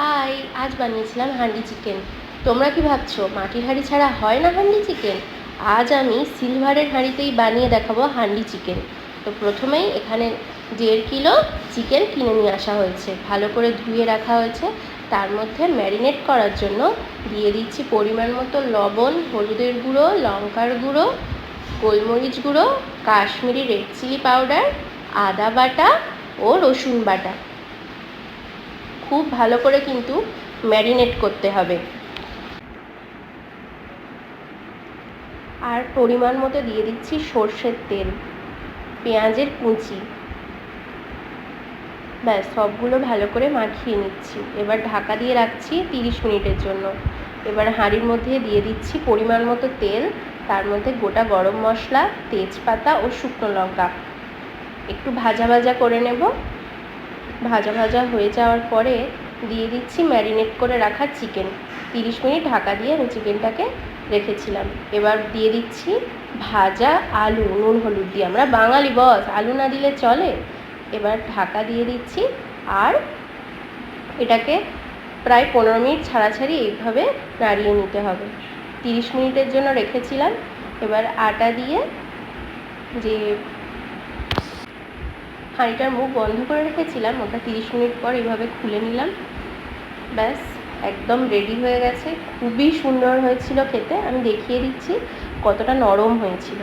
High, আজ বানিয়েছিলাম handi chicken. তোমরা কি ভাবছ, মাটির হাঁড়ি ছাড়া হয় না হান্ডি চিকেন? আজ আমি সিলভারের হাঁড়িতেই বানিয়ে দেখাবো হান্ডি চিকেন। তো প্রথমেই এখানে দেড় কিলো চিকেন কিনে নিয়ে আসা হয়েছে। ভালো করে ধুয়ে রাখা হয়েছে। তার মধ্যে ম্যারিনেট করার জন্য দিয়ে দিচ্ছি পরিমাণ মতো লবণ, হলুদের গুঁড়ো, লঙ্কার গুঁড়ো, গোলমরিচ গুঁড়ো, কাশ্মীরি রেড চিলি পাউডার আদা বাটা ও রসুন বাটা। খুব ভালো করে কিন্তু ম্যারিনেট করতে হবে। আর পরিমাণ মতো দিয়ে দিচ্ছি সর্ষের তেল, পেঁয়াজের কুচি। ব্যাস, সবগুলো ভালো করে মাখিয়ে নিচ্ছি। এবার ঢাকা দিয়ে রাখছি তিরিশ মিনিটের জন্য। এবার হাঁড়ির মধ্যে দিয়ে দিচ্ছি পরিমাণ মতো তেল, তার মধ্যে গোটা গরম মশলা, তেজপাতা ও শুকনো লঙ্কা। একটু ভাজা ভাজা করে নেব। ভাজা ভাজা হয়ে যাওয়ার পরে দিয়ে দিচ্ছি ম্যারিনেট করে রাখা চিকেন। তিরিশ মিনিট ঢাকা দিয়ে আমি চিকেনটাকে রেখেছিলাম। এবার দিয়ে দিচ্ছি ভাজা আলু, নুন, হলুদ দিয়ে। আমরা বাঙালি বস, আলু না দিলে চলে। এবার ঢাকা দিয়ে দিচ্ছি আর এটাকে প্রায় পনেরো মিনিট ছাড়াছাড়ি এইভাবে নাড়িয়ে নিতে হবে। তিরিশ মিনিটের জন্য রেখেছিলাম। এবার আটা দিয়ে যে হাঁড়িটার মুখ বন্ধ করে রেখেছিলাম, ওটা তিরিশ মিনিট পর এইভাবে খুলে নিলাম। ব্যাস, একদম রেডি হয়ে গেছে। খুবই সুন্দর হয়েছিল খেতে, আমি দেখিয়ে দিচ্ছি কতটা নরম হয়েছিল।